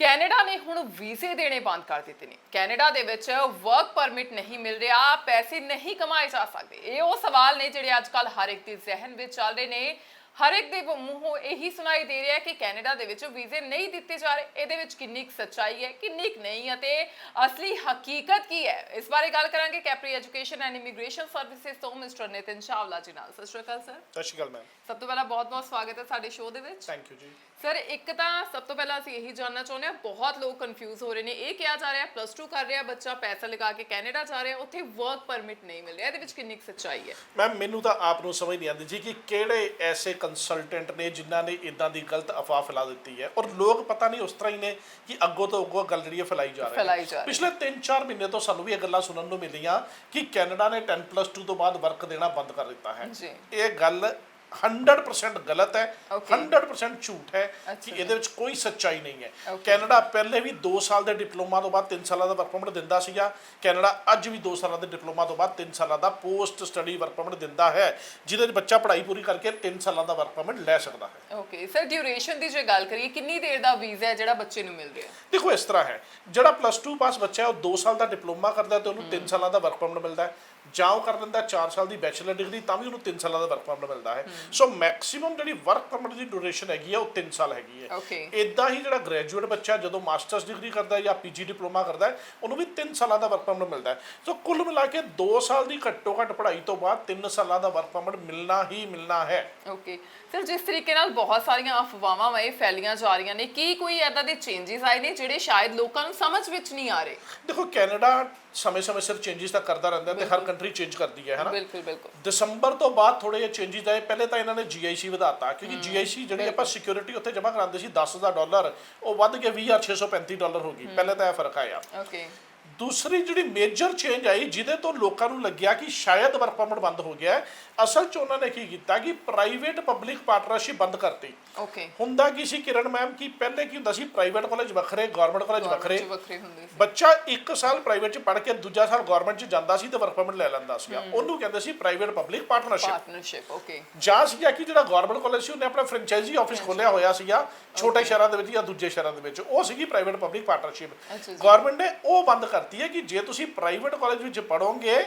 Canada ਨੇ ਹੁਣ ਵੀਜ਼ੇ ਦੇਣੇ ਬੰਦ ਕਰ ਦਿੱਤੇ ਨੇ। ਕੈਨੇਡਾ ਦੇ ਵਿੱਚ ਵਰਕ ਪਰਮਿਟ ਨਹੀਂ ਮਿਲ ਰਿਹਾ ਪੈਸੇ ਨਹੀਂ ਕਮਾਏ ਜਾ ਸਕਦੇ। ਇਹ ਉਹ ਸਵਾਲ ਨੇ ਜਿਹੜੇ ਅੱਜ ਕੱਲ ਹਰ ਇੱਕ ਦੇ ਜ਼ਿਹਨ ਵਿੱਚ ਚੱਲ ਰਹੇ ਨੇ। ਹਰ ਇੱਕ ਦੇ ਮੂੰਹੋਂ ਇਹੀ ਸੁਣਾਈ ਦੇ ਰਿਹਾ ਕਿ ਕੈਨੇਡਾ ਦੇ ਵਿੱਚ ਵੀਜ਼ੇ ਨਹੀਂ ਦਿੱਤੇ ਜਾ ਰਹੇ। ਇਹਦੇ ਵਿੱਚ ਕਿੰਨੀ ਕੁ ਸੱਚਾਈ ਹੈ ਕਿੰਨੀ ਕੁ ਨਹੀਂ ਅਤੇ ਅਸਲੀ ਹਕੀਕਤ ਕੀ ਹੈ? ਇਸ ਬਾਰੇ ਗੱਲ ਕਰਾਂਗੇ Capri education and immigration services ਤੋਂ ਮਿਸਟਰ ਨਿਤਿਨ ਚਾਵਲਾ ਜੀ ਨਾਲ। ਸਤਿ ਸ਼੍ਰੀ ਅਕਾਲ ਸਰ। ਸਤਿ ਸ਼੍ਰੀ ਅਕਾਲ ਮੈਮ ਸਭ ਤੋਂ ਪਹਿਲਾਂ ਬਹੁਤ-ਬਹੁਤ ਸਵਾਗਤ ਹੈ ਸਾਡੇ ਸ਼ੋਅ ਦੇ ਵਿੱਚ। ਥੈਂਕ ਯੂ ਜੀ। ਸਰ ਇੱਕ ਤਾਂ ਸਭ ਤੋਂ ਪਹਿਲਾਂ ਅਸੀਂ ਇਹੀ ਜਾਨਣਾ ਚਾਹੁੰਦੇ ਹਾਂ ਬਹੁਤ ਲੋਕ ਕਨਫਿਊਜ਼ ਹੋ ਰਹੇ ਨੇ। ਇਹ ਕਿਹਾ ਜਾ ਰਿਹਾ ਪਲੱਸ 2 ਕਰ ਰਿਹਾ ਬੱਚਾ ਪੈਸਾ ਲਗਾ ਕੇ ਕੈਨੇਡਾ ਜਾ ਰਿਹਾ ਉੱਥੇ ਵਰਕ ਪਰਮਿਟ ਨਹੀਂ ਮਿਲ ਰਿਹਾ। ਇਹਦੇ ਵਿੱਚ ਕਿੰਨੀ ਸੱਚਾਈ ਹੈ? ਮੈਮ ਮੈਨੂੰ ਤਾਂ ਆਪ ਨੂੰ ਸਮਝ ਨਹੀਂ ਆਉਂਦੀ ਜੀ ਕਿ ਕਿਹੜੇ ਐਸੇ ਕੰਸਲਟੈਂਟ ਨੇ ਜਿਨ੍ਹਾਂ ਨੇ ਇਦਾਂ ਦੀ ਗਲਤ ਅਫਵਾਹ ਫੈਲਾ ਦਿੱਤੀ ਹੈ। ਔਰ ਲੋਕ ਪਤਾ ਨਹੀਂ ਉਸ ਤਰ੍ਹਾਂ ਹੀ ਨੇ ਕਿ ਅੱਗੋਂ ਤੋਂ ਅੱਗੋਂ ਗੱਲ ਜਿਹੜੀ ਫੈਲਾਈ ਜਾ ਰਹੀ ਹੈ। ਪਿਛਲੇ 3-4 ਮਹੀਨੇ ਤੋਂ ਸਾਨੂੰ ਵੀ ਇਹ ਗੱਲਾਂ ਸੁਣਨ ਨੂੰ ਮਿਲੀਆਂ ਕਿ ਕੈਨੇਡਾ ਨੇ 10+2 ਤੋਂ ਬਾਅਦ ਵਰਕ ਦੇਣਾ ਬੰਦ ਕਰ ਦਿੱਤਾ ਹੈ। ਇਹ ਗੱਲ 100% ਗਲਤ ਹੈ Okay. 100% ਝੂਠ ਹੈ ਕਿ ਇਹਦੇ ਵਿੱਚ ਕੋਈ ਸੱਚਾਈ ਨਹੀਂ ਹੈ. ਕੈਨੇਡਾ ਪਹਿਲੇ ਵੀ 2 ਸਾਲ ਦੇ ਡਿਪਲੋਮਾ ਤੋਂ ਬਾਅਦ 3 ਸਾਲਾਂ ਦਾ ਵਰਕ ਪਰਮਿਟ ਦਿੰਦਾ ਸੀਗਾ। ਕੈਨੇਡਾ ਅੱਜ ਵੀ 2 ਸਾਲਾਂ ਦੇ ਡਿਪਲੋਮਾ ਤੋਂ ਬਾਅਦ 3 ਸਾਲਾਂ ਦਾ ਪੋਸਟ ਸਟੱਡੀ ਵਰਕ ਪਰਮਿਟ ਦਿੰਦਾ ਹੈ ਜਿਹਦੇ ਵਿੱਚ ਬੱਚਾ ਪੜ੍ਹਾਈ ਪੂਰੀ ਕਰਕੇ 3 ਸਾਲਾਂ ਦਾ ਵਰਕ ਪਰਮਿਟ ਲੈ ਸਕਦਾ ਹੈ। ਓਕੇ ਸਰ ਡਿਊਰੇਸ਼ਨ ਦੀ ਜੇ ਗੱਲ ਕਰੀਏ ਕਿੰਨੀ ਦੇਰ ਦਾ ਵੀਜ਼ਾ ਹੈ ਜਿਹੜਾ ਬੱਚੇ ਨੂੰ ਮਿਲ ਰਿਹਾ ਦੇਖੋ ਇਸ ਤਰ੍ਹਾਂ ਹੈ ਜਿਹੜਾ ਪਲੱਸ 2 ਪਾਸ ਬੱਚਾ ਹੈ ਉਹ 2 ਸਾਲ ਦਾ ਡਿਪਲੋਮਾ ਕਰਦਾ ਤੇ ਉਹਨੂੰ 3 ਸਾਲਾਂ ਦਾ ਵਰਕ ਪਰਮਿਟ ਮਿਲਦਾ ਹੈ। ਜਾਂ ਉਹ ਕਰ ਲੈਂਦਾ 4 ਸਾਲ ਦੀ ਬੈਚਲਰ ਡਿਗਰੀ ਤਾਂ ਵੀ ਉਹਨੂੰ 3 ਸਾਲਾਂ ਦਾ ਵਰਕ ਪਰਮਿਟ ਮਿਲਦਾ ਹੈ। ਸੋ ਮੈਕਸਿਮਮ ਜਿਹੜੀ ਵਰਕ ਪਰਮਿਟ ਦੀ ਡਿਊਰੇਸ਼ਨ ਹੈਗੀ ਹੈ ਉਹ 3 ਸਾਲ ਹੈਗੀ ਹੈ. ਇਦਾਂ ਹੀ ਜਿਹੜਾ ਗ੍ਰੈਜੂਏਟ ਬੱਚਾ ਜਦੋਂ ਮਾਸਟਰਸ ਡਿਗਰੀ ਕਰਦਾ ਹੈ ਜਾਂ ਪੀਜੀ ਡਿਪਲੋਮਾ ਕਰਦਾ ਹੈ ਉਹਨੂੰ ਵੀ 3 ਸਾਲਾਂ ਦਾ ਵਰਕ ਪਰਮਿਟ ਮਿਲਦਾ ਹੈ। ਸੋ ਕੁੱਲ ਮਿਲਾ ਕੇ 2 ਸਾਲ ਦੀ ਘੱਟੋ ਘੱਟ ਪੜ੍ਹਾਈ ਤੋਂ ਬਾਅਦ 3 ਸਾਲਾਂ ਦਾ ਵਰਕ ਪਰਮਿਟ ਮਿਲਣਾ ਹੀ ਮਿਲਣਾ ਹੈ। ਓਕੇ ਸਰ ਜਿਸ ਤਰੀਕੇ ਨਾਲ ਬਹੁਤ ਸਾਰੀਆਂ ਅਫਵਾਹਾਂ ਵੇ ਫੈਲੀਆਂ ਜਾ ਰਹੀਆਂ ਨੇ ਕੀ ਕੋਈ ਐਦਾਂ ਦੇ ਚੇਂਜਸ ਆਏ ਨੇ ਜਿਹੜੇ ਸ਼ਾਇਦ ਲੋਕਾਂ ਨੂੰ ਸਮਝ ਵਿੱਚ ਨਹੀਂ ਆ ਰਹੇ? ਦੇਖੋ ਕੈਨੇਡਾ ਸਮੇਂ-ਸਮੇਂ ਸਿਰ ਚੇਂਜਸ ਤਾਂ ਕਰਦਾ ਰਹਿੰਦਾ ਤੇ ਹਰ ਕੰਟਰੀ ਚੇਂਜ ਕਰਦੀ ਹੈ ਹਨਾ ਬਿਲਕੁਲ ਬਿਲਕੁਲ। ਦਸੰਬਰ ਤੋਂ ਬਾਅਦ ਥੋੜੇ ਜਿਹੇ ਚੇਂਜਸ ਆਏ। ਪਹਿਲੇ ਤਾਂ ਇਹਨਾਂ ਨੇ GIC ਵਧਾਤਾ ਕਿਉਂਕਿ GIC ਜਿਹੜੀ ਆਪਾਂ ਸਿਕਿਉਰਿਟੀ ਉੱਥੇ ਜਮ੍ਹਾਂ ਕਰਾਉਂਦੇ ਸੀ 10000 ਡਾਲਰ ਉਹ ਵੱਧ ਕੇ 20635 ਡਾਲਰ ਹੋ ਗਈ। ਪਹਿਲੇ ਤਾਂ ਇਹ ਫ਼ਰਕ ਆਇਆ। ਓਕੇ ਦੂਸਰੀ ਜਿਹੜੀ ਮੇਜਰ ਚੇਂਜ ਆਈ ਜਿਹਦੇ ਤੋਂ ਲੋਕਾਂ ਨੂੰ ਲੱਗਿਆ ਕਿ ਸ਼ਾਇਦ ਵਰਕ ਪਰਮਿਟ ਬੰਦ ਹੋ ਗਿਆ ਅਸਲ 'ਚ ਉਹਨਾਂ ਨੇ ਕੀ ਕੀਤਾ ਕਿ ਪ੍ਰਾਈਵੇਟ ਪਬਲਿਕ ਪਾਰਟਨਰਸ਼ਿਪ ਬੰਦ ਕਰਤੀ। ਓਕੇ ਹੁੰਦਾ ਕੀ ਸੀ ਕਿਰਨ ਮੈਮ ਕਿ ਪਹਿਲੇ ਕੀ ਹੁੰਦਾ ਸੀ ਪ੍ਰਾਈਵੇਟ ਕਾਲਜ ਵੱਖਰੇ ਗਵਰਨਮੈਂਟ ਕਾਲਜ ਵੱਖਰੇ। ਸੀ। ਬੱਚਾ 1 ਸਾਲ ਪ੍ਰਾਈਵੇਟ ਚ ਪੜ੍ਹ ਕੇ ਦੂਜਾ ਸਾਲ ਗਵਰਨਮੈਂਟ ਚ ਜਾਂਦਾ ਸੀ ਤੇ ਵਰਕ ਪਰਮਿਟ ਲੈ ਲੈਂਦਾ ਸੀਗਾ। ਉਹਨੂੰ ਕਹਿੰਦੇ ਸੀ private public partnership partnership okay ਜਾਂ ਸੀਗਾ ਕਿ ਜਿਹੜਾ ਗਵਰਨਮੈਂਟ ਕਾਲਜ ਸੀ ਉਹਨੇ ਆਪਣਾ ਫਰੈਂਚਾਈਜ਼ੀ ਆਫਿਸ ਖੋਲਿਆ ਹੋਇਆ ਸੀਗਾ ਛੋਟੇ ਸ਼ਹਿਰਾਂ ਦੇ ਵਿੱਚ ਜਾਂ ਦੂਜੇ ਸ਼ਹਿਰਾਂ ਦੇ ਵਿੱਚ। ਉਹ ਸੀਗੀ ਪ੍ਰਾਈਵੇਟ ਪਬਲਿਕ ਪਾਰਟਨਰਸ਼ਿਪ। ਗਵਰਨਮੈਂਟ ਨੇ ਉਹ ਬੰਦ ਕਰਤੀ ਹੈ ਕਿ ਜੇ ਤੁਸੀਂ ਪ੍ਰਾਈਵੇਟ ਕਾਲਜ ਵਿੱਚ ਪੜੋਗੇ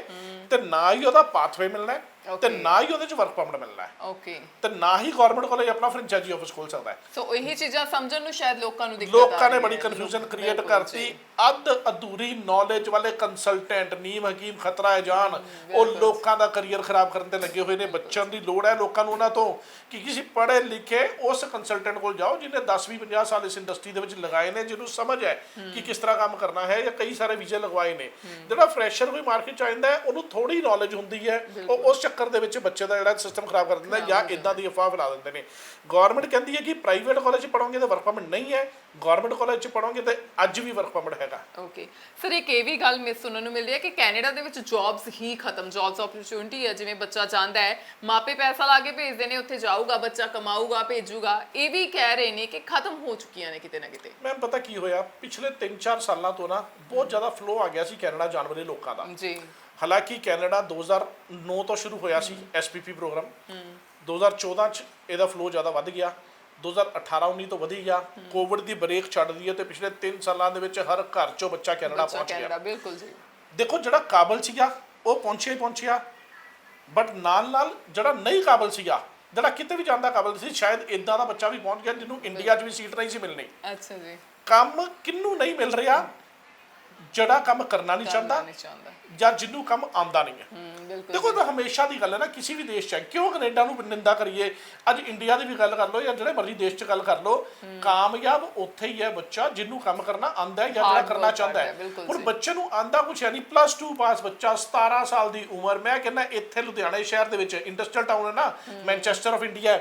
ਤੇ ਨਾ ਹੀ ਉਹਦਾ ਪਾਥਵੇ ਮਿਲਣਾ ਹੈ। ਤੇ. ਨਾ ਹੀ ਉਹਦੇ ਚ ਵਰਕ ਪਰਮਿਟ ਮਿਲਣਾ ਹੈ। ਓਕੇ ਤੇ ਨਾ ਹੀ ਗਵਰਨਮੈਂਟ ਕਾਲਜ ਆਪਣਾ ਫਰੈਂਚਾਈਜ਼ੀ ਆਫਿਸ ਖੋਲ ਸਕਦਾ ਹੈ। ਸੋ ਇਹੀ ਚੀਜ਼ਾਂ ਸਮਝਣ ਨੂੰ ਸ਼ਾਇਦ ਲੋਕਾਂ ਨੂੰ ਦਿੱਕਤ ਆ ਲੋਕਾਂ ਨੇ ਬੜੀ। ਕਨਫਿਊਜ਼ਨ ਕ੍ਰੀਏਟ ਕਰਤੀ। ਅੱਧ ਅਧੂਰੀ ਨੌਲੇਜ ਵਾਲੇ ਕੰਸਲਟੈਂਟ ਨੀਮ ਹਕੀਮ ਖਤਰਾ ਹੈ ਜਾਨ ਉਹ ਲੋਕਾਂ ਦਾ ਕੈਰੀਅਰ ਖਰਾਬ ਕਰਨ ਤੇ ਲੱਗੇ ਹੋਏ ਨੇ ਬੱਚਿਆਂ ਦੀ ਲੋੜ ਹੈ ਲੋਕਾਂ ਨੂੰ ਉਹਨਾਂ ਤੋਂ। ਕਿ ਕਿਸੇ ਪੜ੍ਹੇ ਲਿਖੇ ਉਸ ਕੰਸਲਟੈਂਟ ਕੋਲ ਜਾਓ ਜਿਹਨੇ 10 20 50 ਸਾਲ ਇਸ ਇੰਡਸਟਰੀ ਦੇ ਵਿੱਚ ਲਗਾਏ ਨੇ ਜਿਹਨੂੰ ਸਮਝ ਹੈ ਕਿ ਕਿਸ ਤਰ੍ਹਾਂ ਕੰਮ ਕਰਨਾ ਹੈ ਜਾਂ ਕਈ ਸਾਰੇ ਵੀਜ਼ੇ ਲਗਵਾਏ ਨੇ। ਜਿਹੜਾ ਫਰੈਸ਼ਰ ਕੋਈ ਮਾਰਕੀਟ ਚ ਆਉਂਦਾ ਹੈ ਉਹਨੂੰ ਥੋੜੀ ਨੌਲੇਜ ਹੁੰਦੀ ਹੈ। ਉਹ ਉਸ ਚੱਕਰ ਦੇ ਵਿੱਚ ਬੱਚੇ ਦਾ ਜਿਹੜਾ ਸਿਸਟਮ ਖਰਾਬ ਕਰ ਦਿੰਦਾ ਜਾਂ ਇਦਾਂ ਦੀ ਅਫਵਾਹ ਫੈਲਾ ਦਿੰਦੇ ਨੇ। ਗਵਰਨਮੈਂਟ ਕਹਿੰਦੀ ਹੈ ਕਿ ਪ੍ਰਾਈਵੇਟ ਕਾਲਜ ਚ ਪੜੋਗੇ ਤਾਂ ਵਰਕ ਪਰਮਿਟ ਨਹੀਂ ਹੈ। ਗਵਰਨਮੈਂਟ ਕਾਲਜ ਚ ਪੜੋਗੇ ਤਾਂ ਅੱਜ ਵੀ ਵਰਕ ਪਰਮਿਟ ਹੈਗਾ। ਓਕੇ ਸਰ ਇੱਕ ਇਹ ਵੀ ਗੱਲ ਮਿਸ ਸੁਣਨ ਨੂੰ ਮਿਲ ਰਹੀ ਹੈ ਕਿ ਕੈਨੇਡਾ ਦੇ ਵਿੱਚ ਜੌਬਸ ਹੀ ਖਤਮ ਜੌਬਸ ਓਪਰਚੁਨਿਟੀ ਹੈ। ਜਿਵੇਂ ਬੱਚਾ ਜਾਂਦਾ ਹੈ ਮਾਪੇ ਪੈਸਾ ਲਾ ਕੇ ਭੇਜਦੇ ਨੇ ਉੱਥੇ ਜਾਊਗਾ ਬੱਚਾ ਕਮਾਊਗਾ ਭੇਜੂਗਾ। ਇਹ ਵੀ ਕਹਿ ਰਹੇ ਨੇ ਕਿ ਖਤਮ ਹੋ ਚੁੱਕੀਆਂ ਨੇ ਕਿਤੇ ਨਾ ਕਿਤੇ। ਮੈਂ ਪਤਾ ਕੀ ਹੋਇਆ? ਪਿਛਲੇ 3-4 ਸਾਲਾਂ ਤੋਂ ਨਾ ਬਹੁਤ ਜ਼ਿਆਦਾ ਫਲੋ ਆ ਗਿਆ ਸੀ ਕੈਨੇਡਾ ਜਾਣ ਵਾਲੇ ਲੋਕਾਂ ਦਾ। ਜੀ। ਹਾਲਾਂਕਿ ਕੈਨੇਡਾ 2009 ਤੋਂ ਸ਼ੁਰੂ ਹੋਇਆ ਸੀ ਐਸਪੀਪੀ ਪ੍ਰੋਗਰਾਮ। 2014 ਚ ਇਹਦਾ ਫਲੋ ਜ਼ਿਆਦਾ ਵੱਧ ਗਿਆ। 2018-19 ਤੋਂ ਵਧੀ ਗਿਆ। ਕੋਵਿਡ ਦੀ ਬ੍ਰੇਕ ਛੱਡ ਦਈ ਤੇ ਪਿਛਲੇ 3 ਸਾਲਾਂ ਦੇ ਵਿੱਚ ਹਰ ਘਰ ਚੋਂ ਬੱਚਾ ਕੈਨੇਡਾ ਪਹੁੰਚ ਗਿਆ। ਕੈਨੇਡਾ ਬਿਲਕੁਲ ਜੀ। ਦੇਖੋ ਜਿਹੜਾ ਕਾਬਲ ਸੀਗਾ ਉਹ ਪਹੁੰਚਿਆ ਹੀ ਪਹੁੰਚਿਆ। ਬਟ ਨਾਲ ਨਾਲ ਜਿਹੜਾ ਨਹੀਂ ਕਾਬਲ ਸੀਗਾ ਜਿਹੜਾ ਕਿਤੇ ਵੀ ਜਾਂਦਾ ਕਾਬਲ ਸੀ ਸ਼ਾਇਦ ਇਦਾਂ ਦਾ ਬੱਚਾ ਵੀ ਪਹੁੰਚ ਗਿਆ ਜਿਹਨੂੰ ਇੰਡੀਆ 'ਚ ਵੀ ਸੀਟ ਨਹੀਂ ਸੀ ਮਿਲਣੀ। ਅੱਛਾ ਜੀ। ਕੰਮ ਕਿੰਨੂੰ ਨਹੀਂ ਮਿਲ ਰਿਹਾ ਜਿਹੜਾ ਕੰਮ ਕਰਨਾ ਨਹੀਂ ਚਾਹੁੰਦਾ ਜਾਂ ਜਿਹਨੂੰ ਕੰਮ ਆਉਂਦਾ ਨਹੀਂ ਹੈ। ਦੇਖੋ ਤਾਂ ਹਮੇਸ਼ਾ ਦੀ ਗੱਲ ਹੈ ਨਾ ਕਿਸੇ ਵੀ ਦੇਸ਼ 'ਚ। ਕਿਉਂ ਕੈਨੇਡਾ ਨੂੰ ਨਿੰਦਾ ਕਰੀਏ? ਅੱਜ ਇੰਡੀਆ ਦੀ ਵੀ ਗੱਲ ਕਰ ਲਓ ਜਾਂ ਜਿਹੜੇ ਮਰਜ਼ੀ ਦੇਸ਼ 'ਚ ਗੱਲ ਕਰ ਲਓ ਕਾਮਯਾਬ ਉੱਥੇ ਹੀ ਹੈ ਬੱਚਾ ਜਿਹਨੂੰ ਕੰਮ ਕਰਨਾ ਆਂਦਾ ਹੈ ਜਾਂ ਜਿਹੜਾ ਕਰਨਾ ਚਾਹੁੰਦਾ ਹੈ। ਹੁਣ। ਬੱਚੇ ਨੂੰ ਆਂਦਾ ਕੁਛ ਹੈ ਨਹੀਂ। ਪਲੱਸ 2 ਪਾਸ ਬੱਚਾ 17 ਸਾਲ ਦੀ ਉਮਰ। ਮੈਂ ਕਹਿੰਦਾ ਇੱਥੇ ਲੁਧਿਆਣੇ ਸ਼ਹਿਰ ਦੇ ਵਿੱਚ ਇੰਡਸਟਰੀਅਲ ਟਾਊਨ ਹੈ ਨਾ ਮੈਨਚੈਸਟਰ ਆਫ ਇੰਡੀਆ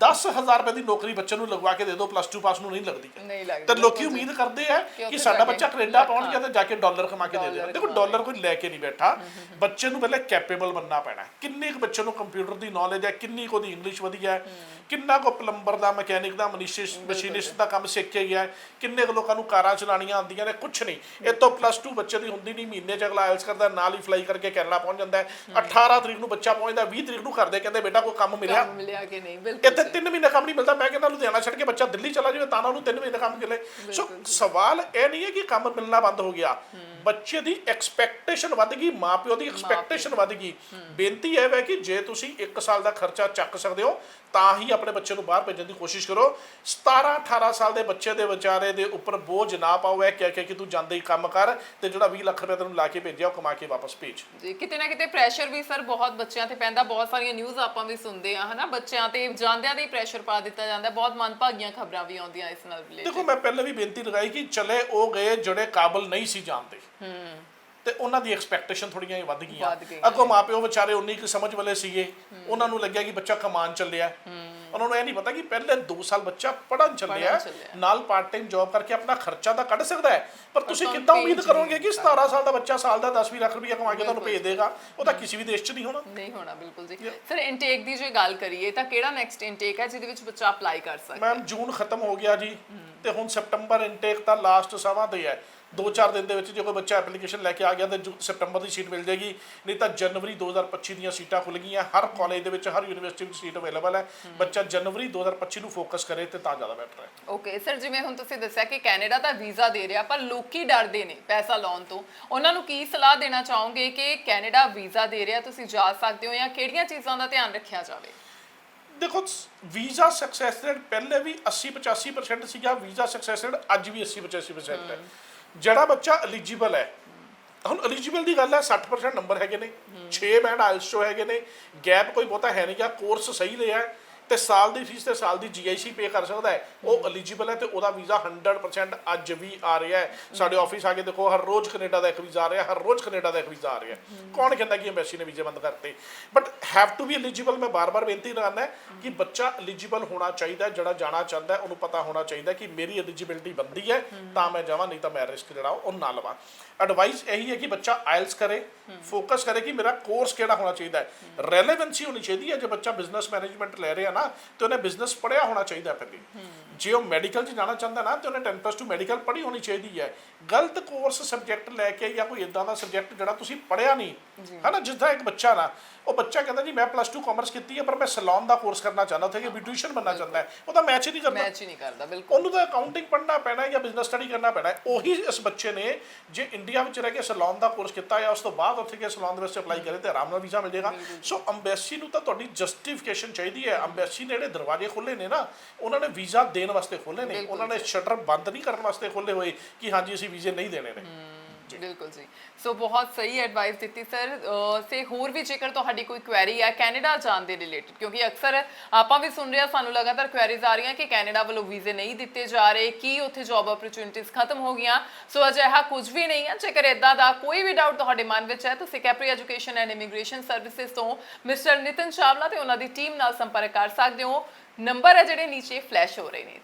10000 ਰੁਪਏ ਦੀ ਨੌਕਰੀ ਬੱਚੇ ਨੂੰ ਲਗਵਾ ਕੇ ਦੇ ਦਿਓ ਪਲੱਸ 2 ਪਾਸ ਨੂੰ ਨਹੀਂ ਲੱਗਦੀ। ਨਹੀਂ ਲੱਗਦਾ ਤੇ ਲੋਕੀ ਉਮੀਦ ਕਰਦੇ ਆ ਕਿ ਸਾਡਾ ਬੱਚਾ ਕੈਨੇਡਾ ਪਹੁੰਚ ਗਿਆ ਤੇ ਜਾ ਕੇ ਡਾਲਰ ਕਮਾ ਕੇ ਦੇ ਦੇਣਾ ਦੇਖੋ ਡਾਲਰ ਕੋਈ ਲੈ ਕੇ ਨਹੀਂ ਬੈਠਾ। ਬੱਚੇ ਨੂੰ ਪਹਿਲੇ ਕੈਪੇਬਲ ਬੰਨਣਾ ਪੈਣਾ। ਕਿੰਨੇ ਕੁ ਬੱਚੇ ਨੂੰ ਕੰਪਿਊਟਰ ਦੀ ਨੌਲੇਜ ਹੈ ਕਿੰਨੀ ਕੁ ਦੀ ਇੰਗਲਿਸ਼ ਵਧੀਆ ਹੈ ਕਿੰਨਾ ਕੁ ਪਲੰਬਰ ਦਾ ਮਕੈਨਿਕ ਦਾ ਮਸ਼ੀਨਿਸਟ ਦਾ ਕੰਮ ਸਿੱਖ ਕੇ ਗਿਆ ਕਿੰਨੇ ਕੁ ਲੋਕਾਂ ਨੂੰ ਕਾਰਾਂ ਚਲਾਉਣੀਆਂ ਆਉਂਦੀਆਂ ਨੇ? ਕੁਝ ਨਹੀਂ। ਇਹ ਤੋਂ ਪਲੱਸ 2 ਬੱਚੇ ਦੀ ਹੁੰਦੀ ਨਹੀਂ। ਮਹੀਨੇ ਚ ਅਗਲਾ ਆਇਲਸ ਕਰਦਾ ਨਾਲ ਹੀ ਫਲਾਈ ਕਰਕੇ ਕੈਨੇਡਾ ਪਹੁੰਚ ਜਾਂਦਾ ਹੈ। 18 ਤਰੀਕ ਨੂੰ ਬੱਚਾ ਪਹੁੰਚਦਾ 20 ਤਰੀਕ ਨੂੰ ਕਰਦੇ ਕਹਿੰਦੇ ਬੇਟਾ ਕੋਈ ਕੰਮ ਮਿਲਿਆ? ਮਿਲਿਆ ਕਿ ਨਹੀਂ? ਬਿਲਕੁਲ ਇੱਥੇ 3 ਮਹੀਨੇ ਕੰਮ ਨਹੀਂ ਮਿਲਦਾ ਮੈਂ ਕਹਿੰਦਾ ਲੁਧਿਆਣਾ ਛੱਡ ਕੇ ਬੱਚਾ ਦਿੱਲੀ ਚਲਾ ਜਾਵੇ ਤਾਂ ਉਹਨੂੰ 3 ਮਹੀਨੇ ਕੰਮ ਮਿਲੇ। ਸੋ ਸਵਾਲ ਇਹ ਨਹੀਂ ਹੈ ਕਿ ਕੰਮ ਮਿਲਣਾ ਬੰਦ ਹੋ ਗਿਆ। ਬੱਚੇ ਦੀ ਐਕਸਪੈਕਟੇਸ਼ਨ ਵੱਧ ਗਈ ਮਾਪਿਓ ਦੀ ਐਕਸਪੈਕਟੇਸ਼ਨ ਵੱਧ ਗਈ। ਬੇਨਤੀ ਹੈ ਕਿ ਜੇ ਤੁਸੀਂ 1 ਸਾਲ ਦਾ ਖਰਚਾ ਚੱਕ ਸਕਦੇ ਹੋ ਤਾਂ ਹੀ ਆਪਣੇ ਬੱਚੇ ਨੂੰ ਬਾਹਰ ਭੇਜਣ ਦੀ ਕੋਸ਼ਿਸ਼ ਕਰੋ। 17 18 ਸਾਲ ਦੇ ਬੱਚੇ ਦੇ ਵਿਚਾਰੇ ਦੇ ਉੱਪਰ ਬੋਝ ਨਾ ਪਾਓ ਇਹ ਕਹਿ ਕੇ ਕਿ ਤੂੰ ਜਾਂਦੇ ਹੀ ਕੰਮ ਕਰ ਤੇ ਜਿਹੜਾ 20 ਲੱਖ ਰੁਪਏ ਤੈਨੂੰ ਲਾ ਕੇ ਭੇਜਿਆ ਉਹ ਕਮਾ ਕੇ ਵਾਪਸ ਭੇਜ। ਜੀ ਕਿਤੇ ਨਾ ਕਿਤੇ ਪ੍ਰੈਸ਼ਰ ਵੀ ਸਰ ਬਹੁਤ ਬੱਚਿਆਂ ਤੇ ਪੈਂਦਾ ਬਹੁਤ ਸਾਰੀਆਂ ਨਿਊਜ਼ ਆਪਾਂ ਵੀ ਸੁਣਦੇ ਆ ਹਨਾ? ਬੱਚਿਆਂ ਤੇ ਜਾਂਦਿਆਂ ਦੇ ਪ੍ਰੈਸ਼ਰ ਪਾ ਦਿੱਤਾ ਜਾਂਦਾ ਬਹੁਤ ਮਨਭਾਗੀਆਂ ਖਬਰਾਂ ਵੀ ਆਉਂਦੀਆਂ ਇਸ ਨਾਲ ਰਿਲੇਟਡ ਦੇਖੋ ਮੈਂ ਪਹਿਲੇ ਵੀ ਬੇਨਤੀ ਲਗਾਈ ਕਿ ਚਲੇ ਉਹ ਗਏ ਜਿਹੜੇ ਕਾਬਲ ਨਹੀਂ ਸੀ ਜਾਣਦੇ। ਤੇ ਉਹਨਾਂ ਦੀ ਐਕਸਪੈਕਟੇਸ਼ਨ ਥੋੜੀਆਂ ਜਿਹੀਆਂ ਵੱਧ ਗਈਆਂ। ਅੱਗੋਂ ਮਾਪਿਓ ਵਿਚਾਰੇ ਉਨੀ ਕੁ ਸਮਝ ਵਾਲੇ ਸੀਗੇ। ਉਹਨਾਂ ਨੂੰ ਲੱਗਿਆ ਕਿ ਬੱਚਾ ਕਮਾਨ ਚੱਲਿਆ। ਉਹਨਾਂ ਨੂੰ ਇਹ ਨਹੀਂ ਪਤਾ ਕਿ ਪਹਿਲੇ 2 ਸਾਲ ਬੱਚਾ ਪੜਨ ਚੱਲਿਆ। ਨਾਲ ਪਾਰਟ ਟਾਈਮ ਜੌਬ ਕਰਕੇ ਆਪਣਾ ਖਰਚਾ ਤਾਂ ਕੱਢ ਸਕਦਾ ਹੈ। ਪਰ ਤੁਸੀਂ ਕਿੱਦਾਂ ਉਮੀਦ ਕਰੋਗੇ ਕਿ 17 ਸਾਲ ਦਾ ਬੱਚਾ ਸਾਲ ਦਾ 10 ਲੱਖ ਰੁਪਏ ਕਮਾ ਕੇ ਤੁਹਾਨੂੰ ਭੇਜ ਦੇਗਾ? ਉਹ ਤਾਂ ਕਿਸੇ ਵੀ ਦੇਸ਼ 'ਚ ਨਹੀਂ ਹੋਣਾ। ਨਹੀਂ ਹੋਣਾ ਬਿਲਕੁਲ ਜੀ। ਸਰ ਇਨਟੇਕ ਦੀ ਜੇ ਗੱਲ ਕਰੀਏ ਤਾਂ ਕਿਹੜਾ ਨੈਕਸਟ ਇਨਟੇਕ ਹੈ ਜਿਹਦੇ ਵਿੱਚ ਬੱਚਾ ਅਪਲਾਈ ਕਰ ਸਕਦਾ ਮੈਮ ਜੂਨ ਖਤਮ ਹੋ ਗਿਆ ਜੀ ਤੇ ਹੁਣ ਸਪਟੰਬਰ ਇਨਟੇਕ ਤਾਂ ਲਾਸਟ ਸਮਾਂ ਤੇ ਹੈ। 2-4 ਦਿਨ ਦੇ ਵਿੱਚ ਜੇ ਕੋਈ ਬੱਚਾ ਐਪਲੀਕੇਸ਼ਨ ਲੈ ਕੇ ਆ ਗਿਆ ਤਾਂ ਸਪਟੰਬਰ ਦੀ ਸੀਟ ਮਿਲ ਜਾਏਗੀ। ਨਹੀਂ ਤਾਂ ਜਨਵਰੀ 2025 ਦੀਆਂ ਸੀਟਾਂ ਖੁੱਲ ਗਈਆਂ ਹਰ ਕਾਲਜ ਦੇ ਵਿੱਚ ਹਰ ਯੂਨੀਵਰਸਿਟੀ ਵਿੱਚ ਸੀਟ ਅਵੇਲੇਬਲ ਹੈ। ਬੱਚਾ ਜਨਵਰੀ 2025 ਨੂੰ ਫੋਕਸ ਕਰੇ ਤੇ ਤਾਂ ਜ਼ਿਆਦਾ ਬੈਟਰ ਹੈ। ਓਕੇ ਸਰ ਜਿਵੇਂ ਹੁਣ ਤੁਸੀਂ ਦੱਸਿਆ ਕਿ ਕੈਨੇਡਾ ਦਾ ਵੀਜ਼ਾ ਦੇ ਰਿਹਾ ਪਰ ਲੋਕੀ ਡਰਦੇ ਨੇ ਪੈਸਾ ਲਾਉਣ ਤੋਂ। ਉਹਨਾਂ ਨੂੰ ਕੀ ਸਲਾਹ ਦੇਣਾ ਚਾਹੋਗੇ ਕਿ ਕੈਨੇਡਾ ਵੀਜ਼ਾ ਦੇ ਰਿਹਾ ਤੁਸੀਂ ਜਾ ਸਕਦੇ ਹੋ ਜਾਂ ਕਿਹੜੀਆਂ ਚੀਜ਼ਾਂ ਦਾ ਧਿਆਨ ਰੱਖਿਆ ਜਾਵੇ? ਦੇਖੋ ਵੀਜ਼ਾ ਸਕਸੈਸ ਰੇਟ ਪਹਿਲੇ ਵੀ 80 85% ਸੀਗਾ ਵੀਜ਼ਾ ਸਕਸੈਸ ਰੇਟ ਅੱਜ ਵੀ 80 85% ਹੈ। ਜਿਹੜਾ ਬੱਚਾ ਐਲੀਜੀਬਲ ਹੈ ਹੁਣ ਐਲੀਜੀਬਲ ਦੀ ਗੱਲ ਹੈ 60% ਨੰਬਰ ਹੈਗੇ ਨੇ 6 ਬੈਂਡ ਆਇਲਸ ਚੋਂ ਹੈਗੇ ਨੇ ਗੈਪ ਕੋਈ ਬਹੁਤਾ ਹੈ ਨਹੀਂ ਗਾ ਕੋਰਸ ਸਹੀ ਲਿਆ ਹੈ ਤੇ ਸਾਲ ਦੀ ਫੀਸ ਤੇ ਸਾਲ ਦੀ ਜੀਆਈਸੀ ਪੇ ਕਰ ਸਕਦਾ ਹੈ। ਉਹ ਐਲੀਜੀਬਲ ਹੈ ਤੇ ਉਹਦਾ ਵੀਜ਼ਾ 100% ਅੱਜ ਵੀ ਆ ਰਿਹਾ ਹੈ। ਸਾਡੇ ਆਫਿਸ ਆ ਕੇ ਦੇਖੋ, ਹਰ ਰੋਜ਼ ਕੈਨੇਡਾ ਦਾ ਇੱਕ ਵੀਜ਼ਾ ਆ ਰਿਹਾ, ਹਰ ਰੋਜ਼ ਕੈਨੇਡਾ ਦਾ ਇੱਕ ਵੀਜ਼ਾ ਆ ਰਿਹਾ ਕੌਣ ਕਹਿੰਦਾ ਕਿ ਐਮਬੈਸੀ ਨੇ ਵੀਜ਼ੇ ਬੰਦ ਕਰਤੇ? But have to be eligible ਮੈਂ ਬਾਰ-ਬਾਰ ਬੇਨਤੀ ਕਰਨਾ ਕਿ ਬੱਚਾ ਐਲੀਜੀਬਲ ਹੋਣਾ ਚਾਹੀਦਾ ਜਿਹੜਾ ਜਾਣਾ ਚਾਹੁੰਦਾ ਉਹਨੂੰ ਪਤਾ ਹੋਣਾ ਚਾਹੀਦਾ ਕਿ ਮੇਰੀ ਐਲੀਜੀਬਿਲਟੀ ਬੰਦੀ ਹੈ, ਤਾਂ ਮੈਂ ਜਾਵਾਂ, ਨਹੀਂ ਤਾਂ ਮੈਂ ਰਿਸਕ ਜਿਹੜਾ ਉਹ ਨਾ ਲਵਾਂ। ਐਡਵਾਈਸ ਇਹੀ ਹੈ ਕਿ ਬੱਚਾ ਆਇਲਸ ਕਰੇ ਫੋਕਸ ਕਰੇ ਕਿ ਮੇਰਾ ਕੋਰਸ ਕਿਹੜਾ ਹੋਣਾ ਚਾਹੀਦਾ ਹੈ। ਰੈਲੇਵੈਂਸੀ ਹੋਣੀ ਚਾਹੀਦੀ ਹੈ, ਜੇ ਬੱਚਾ ਬਿਜ਼ਨਸ ਮੈਨੇਜਮੈਂਟ ਲੈ ਰਿਹਾ ਨਾ ਤੇ ਉਹਨੇ ਬਿਜ਼ਨਸ ਪੜ੍ਹਿਆ ਹੋਣਾ ਚਾਹੀਦਾ ਪਹਿਲੇ ਜੇ ਉਹ ਮੈਡੀਕਲ 'ਚ ਜਾਣਾ ਚਾਹੁੰਦਾ ਨਾ ਤੇ ਉਹਨੇ 10+2 ਮੈਡੀਕਲ ਪੜ੍ਹੀ ਹੋਣੀ ਚਾਹੀਦੀ ਹੈ। ਗਲਤ ਕੋਰਸ ਸਬਜੈਕਟ ਲੈ ਕੇ ਜਾਂ ਕੋਈ ਇਦਾਂ ਦਾ ਸਬਜੈਕਟ ਜਿਹੜਾ ਤੁਸੀਂ ਪੜ੍ਹਿਆ ਨਹੀਂ ਹਨਾ ਜਿੱਦਾਂ ਇੱਕ ਬੱਚਾ ਨਾ ਉਹ ਬੱਚਾ ਕਹਿੰਦਾ ਜੀ ਮੈਂ +2 ਕਾਮਰਸ ਕੀਤੀ ਹੈ ਪਰ ਮੈਂ ਸੈਲੂਨ ਦਾ ਕੋਰਸ ਕਰਨਾ ਚਾਹੁੰਦਾ ਉੱਥੇ ਕਿ ਬਿਊਟੀਸ਼ੀਅਨ ਬਣਨਾ ਚਾਹੁੰਦਾ ਹੈ। ਉਹ ਤਾਂ ਮੈਚ ਹੀ ਨਹੀਂ ਕਰਦਾ। ਮੈਚ ਹੀ ਨਹੀਂ ਕਰਦਾ ਬਿਲਕੁਲ। ਉਹਨੂੰ ਤਾਂ ਅਕਾਊਂਟਿੰਗ ਪੜ੍ਹਨਾ ਪੈਣਾ ਹੈ ਜਾਂ ਬਿਜ਼ਨਸ ਸਟੱਡੀ ਕਰਨਾ ਪੈਣਾ ਹੈ। ਉਹੀ ਇਸ ਬੱਚੇ ਨੇ ਜੇ ਇੰਡੀਆ ਵਿੱਚ ਰਹਿ ਕੇ ਸੈਲੂਨ ਦਾ ਕੋਰਸ ਕੀਤਾ ਜਾਂ ਉਸ ਤੋਂ ਬਾਅਦ ਉੱਥੇ ਕੇ ਸੈਲੂਨ ਦੇ ਵਿੱਚ ਅਪਲਾਈ ਕਰੇ ਤੇ ਆਰਾਮ ਨਾਲ ਵੀਜ਼ਾ ਮਿਲ ਜਾਏਗਾ ਸੋ ਅੰਬੈਸੀ ਨੂੰ ਤਾਂ ਤੁਹਾਡੀ ਜਸਟੀਫਿਕੇਸ਼ਨ ਚਾਹੀਦੀ ਹੈ ਅੰਬੈਸੀ ਨੇ ਜਿਹੜੇ ਦਰਵਾਜ਼ੇ ਖੋਲੇ ਨੇ ਨਾ ਉਹਨਾਂ ਨੇ ਵੀਜ਼ਾ ਦੇਣ ਵਾਸਤੇ ਖੋਲੇ ਨੇ ਉਹਨਾਂ ਨੇ ਸ਼ਟਰ ਬੰਦ ਨਹੀਂ ਕਰਨ ਵਾਸਤੇ ਖੋਲੇ ਹੋਏ ਕਿ ਹਾਂਜੀ ਅਸੀਂ ਵੀਜ਼ੇ ਨਹੀਂ ਦੇਣੇ ਨੇ। ਬਿਲਕੁਲ ਜੀ। ਸੋ ਬਹੁਤ ਸਹੀ ਐਡਵਾਈਸ ਦਿੱਤੀ ਸਰ ਸੇ ਹੋਰ ਵੀ ਜੇਕਰ ਤੁਹਾਡੀ ਕੋਈ ਕੁਐਰੀ ਹੈ ਕੈਨੇਡਾ ਜਾਣ ਦੇ ਰਿਲੇਟਡ ਕਿਉਂਕਿ ਅਕਸਰ ਆਪਾਂ ਵੀ ਸੁਣ ਰਹੇ ਹਾਂ, ਸਾਨੂੰ ਲਗਾਤਾਰ ਕੁਐਰੀਜ਼ ਆ ਰਹੀਆਂ ਕਿ ਕੈਨੇਡਾ ਵੱਲੋਂ ਵੀਜ਼ੇ ਨਹੀਂ ਦਿੱਤੇ ਜਾ ਰਹੇ, ਕੀ ਉੱਥੇ ਜੌਬ ਅਪਰਚੂਨਿਟੀਜ਼ ਖਤਮ ਹੋ ਗਈਆਂ। ਸੋ ਅਜਿਹਾ ਕੁਝ ਵੀ ਨਹੀਂ ਹੈ। ਜੇਕਰ ਇਦਾਂ ਦਾ ਕੋਈ ਵੀ ਡਾਊਟ ਤੁਹਾਡੇ ਮਨ ਵਿੱਚ ਹੈ, ਤੁਸੀਂ Capri education and immigration services ਤੋਂ ਮਿਸਟਰ ਨਿਤਨ ਚਾਵਲਾ ਤੇ ਉਹਨਾਂ ਦੀ ਟੀਮ ਨਾਲ ਸੰਪਰਕ ਕਰ ਸਕਦੇ ਹੋ। ਨੰਬਰ ਹੈ ਜਿਹੜੇ ਨੀਚੇ ਫਲੈਸ਼ ਹੋ ਰਹੇ ਨੇ।